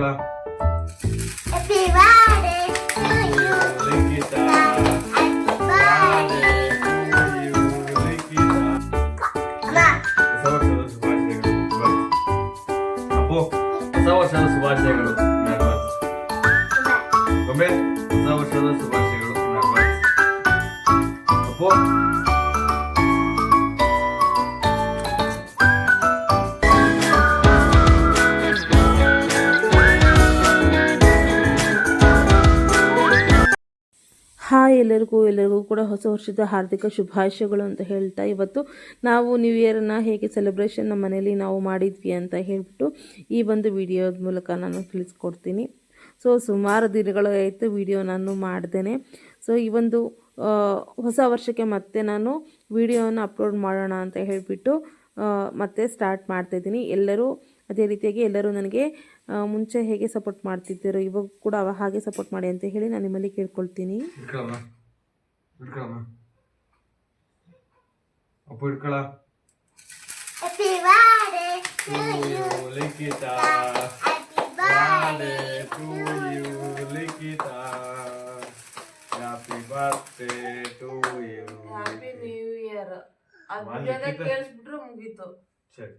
ಇಟ್ಕೊಳ Happy birthday to you. ಲಿಖಿತ Happy birthday to you. ಲಿಖಿತ ಅಮ್ಮ, ಹೊಸ ವರ್ಷದ ಶುಭಾಶಯಗಳು ಅಪ್ಪು ಹೊಸ ವರ್ಷದ ಶುಭಾಶಯಗಳು ನಾಗರಾಜ್ ಅಮ್ಮ. ಗೊಂಬೆ ಹೊಸ ವರ್ಷದ ಶುಭಾಶಯಗಳು ನಾಗರಾಜ್ ಅಪ್ಪು ಎಲ್ಲರಿಗೂ ಎಲ್ಲರಿಗೂ ಕೂಡ ಹೊಸ ವರ್ಷದ ಹಾರ್ದಿಕ ಶುಭಾಶಯಗಳು ಅಂತ ಹೇಳ್ತಾ ಇವತ್ತು ನಾವು ನ್ಯೂ ಇಯರನ್ನು ಹೇಗೆ ಸೆಲೆಬ್ರೇಷನ್ ನಮ್ಮ ಮನೇಲಿ ನಾವು ಮಾಡಿದ್ವಿ ಅಂತ ಹೇಳಿಬಿಟ್ಟು ಈ ಒಂದು ವಿಡಿಯೋದ ಮೂಲಕ ನಾನು ತಿಳಿಸ್ಕೊಡ್ತೀನಿ. ಸೊ ಸುಮಾರು ದಿನಗಳು ಆಯಿತು ವಿಡಿಯೋ ನಾನು ಮಾಡ್ದೇನೆ. ಸೊ ಈ ಒಂದು ಹೊಸ ವರ್ಷಕ್ಕೆ ಮತ್ತೆ ನಾನು ವಿಡಿಯೋನ ಅಪ್ಲೋಡ್ ಮಾಡೋಣ ಅಂತ ಹೇಳಿಬಿಟ್ಟು ಮತ್ತೆ ಸ್ಟಾರ್ಟ್ ಮಾಡ್ತಾಯಿದ್ದೀನಿ ಎಲ್ಲರೂ ಅದೇ ರೀತಿಯಾಗಿ ಎಲ್ಲರೂ ನನಗೆ ಮುಂಚೆ ಹೇಗೆ ಸಪೋರ್ಟ್ ಮಾಡ್ತಿದ್ದೀರೋ ಇವಾಗ ಕೂಡ ಹಾಗೆ ಸಪೋರ್ಟ್ ಮಾಡಿ ಅಂತ ಹೇಳಿ ನಾನು ನಿಮ್ಮಲ್ಲಿ ಕೇಳ್ಕೊಳ್ತೀನಿ. ಇಟ್ಕೊಳಮ್ಮ ಇಟ್ಕೊಳಮ್ಮ ಅಪ್ಪು you. Likhita. To you Likhita. Happy birthday to you happy new year ಅದು ಮುಗಿಯೋದೇ ಕೇಳಿಸ್ಬಿಟ್ರೆ ಮುಗೀತು. ಸರಿ.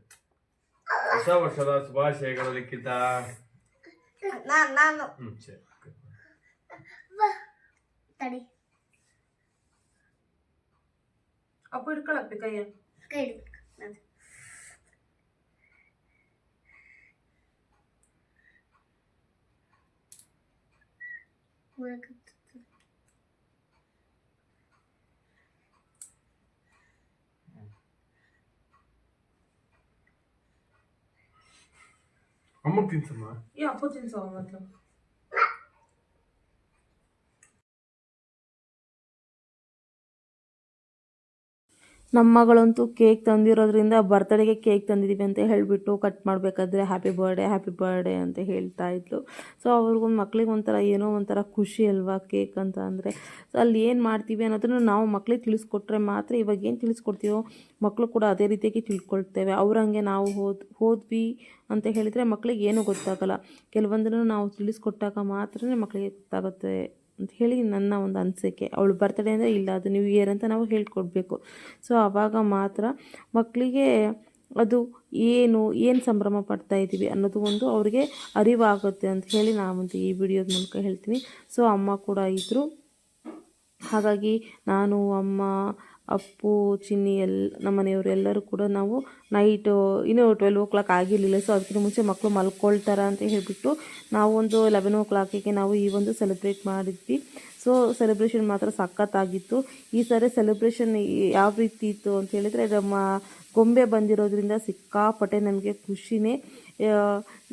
ಹೊಸ ವರ್ಷದ ಶುಭಾಶಯಗಳು ಲಿಖಿತ. ನಾನು ಸರಿ. ತಡಿ. അപ്പൊ എടുക്കളപ്പി കയ്യ Ama pinsa mı? Ya, potinsa olmadı. ನಮ್ಮ ಮಗಳಂತೂ ಕೇಕ್ ತಂದಿರೋದ್ರಿಂದ ಬರ್ತಡೆಗೆ ಕೇಕ್ ತಂದಿದ್ದೀವಿ ಅಂತ ಹೇಳಿಬಿಟ್ಟು ಕಟ್ ಮಾಡಬೇಕಾದ್ರೆ ಹ್ಯಾಪಿ ಬರ್ಡೇ ಹ್ಯಾಪಿ ಬರ್ಡೇ ಅಂತ ಹೇಳ್ತಾ ಇದ್ಲು. ಸೊ ಅವ್ರಿಗೊಂದು ಮಕ್ಳಿಗೆ ಒಂಥರ ಏನೋ ಒಂಥರ ಖುಷಿ ಅಲ್ವಾ ಕೇಕ್ ಅಂತ ಅಂದರೆ. ಸೊ ಅಲ್ಲಿ ಏನು ಮಾಡ್ತೀವಿ ಅನ್ನೋದನ್ನು ನಾವು ಮಕ್ಳಿಗೆ ತಿಳಿಸ್ಕೊಟ್ರೆ ಮಾತ್ರ ಇವಾಗ ಏನು ತಿಳಿಸ್ಕೊಡ್ತೀವೋ ಮಕ್ಕಳು ಕೂಡ ಅದೇ ರೀತಿಯಾಗಿ ತಿಳ್ಕೊಳ್ತೇವೆ. ಅವ್ರಂಗೆ ನಾವು ಹೋದ್, ಹೋದ್ವಿ ಅಂತ ಹೇಳಿದರೆ ಮಕ್ಕಳಿಗೆ ಏನೂ ಗೊತ್ತಾಗಲ್ಲ. ಕೆಲವೊಂದನ್ನು ನಾವು ತಿಳಿಸ್ಕೊಟ್ಟಾಗ ಮಾತ್ರ ಮಕ್ಕಳಿಗೆ ಗೊತ್ತಾಗುತ್ತೆ. ಅಂತ ಹೇಳಿ ನನ್ನ ಒಂದು ಅನಿಸಿಕೆ. ಅವಳು ಬರ್ತಡೇ ಅಂದರೆ ಇಲ್ಲ, ಅದು ನ್ಯೂ ಇಯರ್ ಅಂತ ನಾವು ಹೇಳ್ಕೊಡ್ಬೇಕು. ಸೊ ಆವಾಗ ಮಾತ್ರ ಮಕ್ಕಳಿಗೆ ಅದು ಏನು ಏನು ಸಂಭ್ರಮ ಪಡ್ತಾ ಇದ್ದೀವಿ ಅನ್ನೋದು ಒಂದು ಅವರಿಗೆ ಅರಿವಾಗುತ್ತೆ ಅಂತ ಹೇಳಿ ನಾನೊಂದು ಈ ವಿಡಿಯೋದ ಮೂಲಕ ಹೇಳ್ತೀನಿ. ಸೊ ಅಮ್ಮ ಕೂಡ ಇದ್ದರು ಹಾಗಾಗಿ ನಾನು, ಅಮ್ಮ ಅಪ್ಪು, ಚಿನ್ನಿ ಎಲ್, ನಮ್ಮ ಮನೆಯವರು ಎಲ್ಲರೂ ಕೂಡ ನಾವು ನೈಟು ಇನ್ನೂ ಟ್ವೆಲ್ ಓ ಕ್ಲಾಕ್ ಆಗಿರಲಿಲ್ಲ. ಸೊ ಅದಕ್ಕಿಂತ ಮುಂಚೆ ಮಕ್ಕಳು ಮಲ್ಕೊಳ್ತಾರ ಅಂತ ಹೇಳಿಬಿಟ್ಟು ನಾವು ಒಂದು ಲೆವೆನ್ ಓ ಕ್ಲಾಕಿಗೆ ನಾವು ಈ ಒಂದು ಸೆಲೆಬ್ರೇಟ್ ಮಾಡಿದ್ವಿ. ಸೊ ಸೆಲೆಬ್ರೇಷನ್ ಮಾತ್ರ ಸಖತ್ತಾಗಿತ್ತು. ಈ ಸಾರಿ ಸೆಲೆಬ್ರೇಷನ್ ಯಾವ ರೀತಿ ಇತ್ತು ಅಂತ ಹೇಳಿದರೆ, ನಮ್ಮ ಗೊಂಬೆ ಬಂದಿರೋದ್ರಿಂದ ಸಿಕ್ಕಾಪಟ್ಟೆ ನಮಗೆ ಖುಷಿನೇ.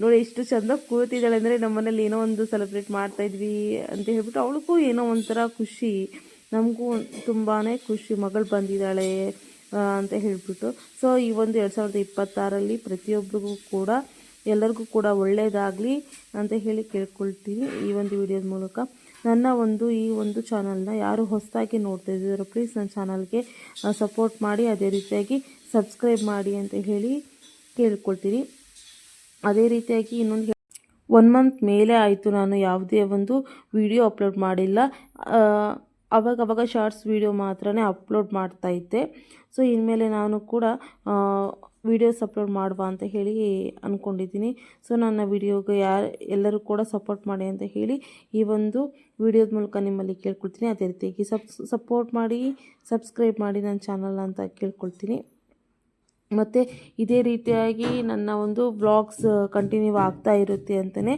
ನೋಡಿ ಎಷ್ಟು ಚಂದ ಕೂತಿದ್ದಾಳೆ ಅಂದರೆ ನಮ್ಮನೇಲಿ ಏನೋ ಒಂದು ಸೆಲೆಬ್ರೇಟ್ ಮಾಡ್ತಾಯಿದ್ವಿ ಅಂತ ಹೇಳ್ಬಿಟ್ಟು ಅವಳಿಗೂ ಏನೋ ಒಂಥರ ಖುಷಿ. ನಮಗೂ ತುಂಬಾ ಖುಷಿ. ಮಗಳು ಬಂದಿದ್ದಾಳೆ ಅಂತ ಹೇಳಿಬಿಟ್ಟು. ಸೊ ಈ ಒಂದು ಎರಡು ಸಾವಿರದ ಇಪ್ಪತ್ತಾರಲ್ಲಿ ಪ್ರತಿಯೊಬ್ಬರಿಗೂ ಕೂಡ, ಎಲ್ಲರಿಗೂ ಕೂಡ ಒಳ್ಳೆಯದಾಗಲಿ ಅಂತ ಹೇಳಿ ಕೇಳ್ಕೊಳ್ತೀನಿ ಈ ಒಂದು ವಿಡಿಯೋದ ಮೂಲಕ. ನನ್ನ ಒಂದು, ಈ ಒಂದು ಚಾನಲ್ನ ಯಾರು ಹೊಸದಾಗಿ ನೋಡ್ತಾ ಇದ್ದೀರೋ ಪ್ಲೀಸ್ ನನ್ನ ಚಾನಲ್ಗೆ ಸಪೋರ್ಟ್ ಮಾಡಿ, ಅದೇ ರೀತಿಯಾಗಿ ಸಬ್ಸ್ಕ್ರೈಬ್ ಮಾಡಿ ಅಂತ ಹೇಳಿ ಕೇಳ್ಕೊಳ್ತೀನಿ. ಅದೇ ರೀತಿಯಾಗಿ ಇನ್ನೊಂದು ಒನ್ ಮಂತ್ ಮೇಲೆ ಆಯಿತು. ನಾನು ಯಾವುದೇ ಒಂದು ವಿಡಿಯೋ ಅಪ್ಲೋಡ್ ಮಾಡಿಲ್ಲ. ಆ, ಅವಾಗ ಅವಾಗ ಶಾರ್ಟ್ಸ್ ವಿಡಿಯೋ ಮಾತ್ರ ಅಪ್ಲೋಡ್ ಮಾಡ್ತಾ ಇದ್ದೆ. ಸೊ ಇನ್ಮೇಲೆ ನಾನು ಕೂಡ ವಿಡಿಯೋಸ್ ಅಪ್ಲೋಡ್ ಮಾಡುವ ಅಂತ ಹೇಳಿ ಅಂದ್ಕೊಂಡಿದ್ದೀನಿ ಸೊ ನನ್ನ ವಿಡಿಯೋಗೆ ಯಾರು ಎಲ್ಲರೂ ಕೂಡ ಸಪೋರ್ಟ್ ಮಾಡಿ ಅಂತ ಹೇಳಿ ಈ ಒಂದು ವಿಡಿಯೋದ ಮೂಲಕ ನಿಮ್ಮಲ್ಲಿ ಕೇಳ್ಕೊಳ್ತೀನಿ. ಅದೇ ರೀತಿಯಾಗಿ ಸಪೋರ್ಟ್ ಮಾಡಿ ಸಬ್ಸ್ಕ್ರೈಬ್ ಮಾಡಿ ನನ್ನ ಚಾನಲ್ ಅಂತ ಕೇಳ್ಕೊಳ್ತೀನಿ. ಮತ್ತು ಇದೇ ರೀತಿಯಾಗಿ ನನ್ನ ಒಂದು ವ್ಲಾಗ್ಸ್ ಕಂಟಿನ್ಯೂ ಆಗ್ತಾ ಇರುತ್ತೆ ಅಂತಲೇ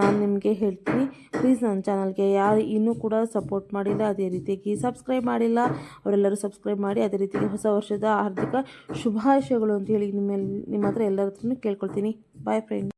ನಾನು ನಿಮಗೆ ಹೇಳ್ತೀನಿ. ಪ್ಲೀಸ್ ನನ್ನ ಚಾನಲ್ಗೆ ಯಾರು ಇನ್ನೂ ಕೂಡ ಸಪೋರ್ಟ್ ಮಾಡಿಲ್ಲ, ಅದೇ ರೀತಿಯಾಗಿ ಸಬ್ಸ್ಕ್ರೈಬ್ ಮಾಡಿಲ್ಲ, ಅವರೆಲ್ಲರೂ ಸಬ್ಸ್ಕ್ರೈಬ್ ಮಾಡಿ, ಅದೇ ರೀತಿಯಾಗಿ ಹೊಸ ವರ್ಷದ ಆರ್ಥಿಕ ಶುಭಾಶಯಗಳು ಅಂತ ಹೇಳಿ ನಿಮ್ಮ ನಿಮ್ಮ ಹತ್ರ ಎಲ್ಲರ ಹತ್ರನೂ ಕೇಳ್ಕೊಳ್ತೀನಿ. Boy friend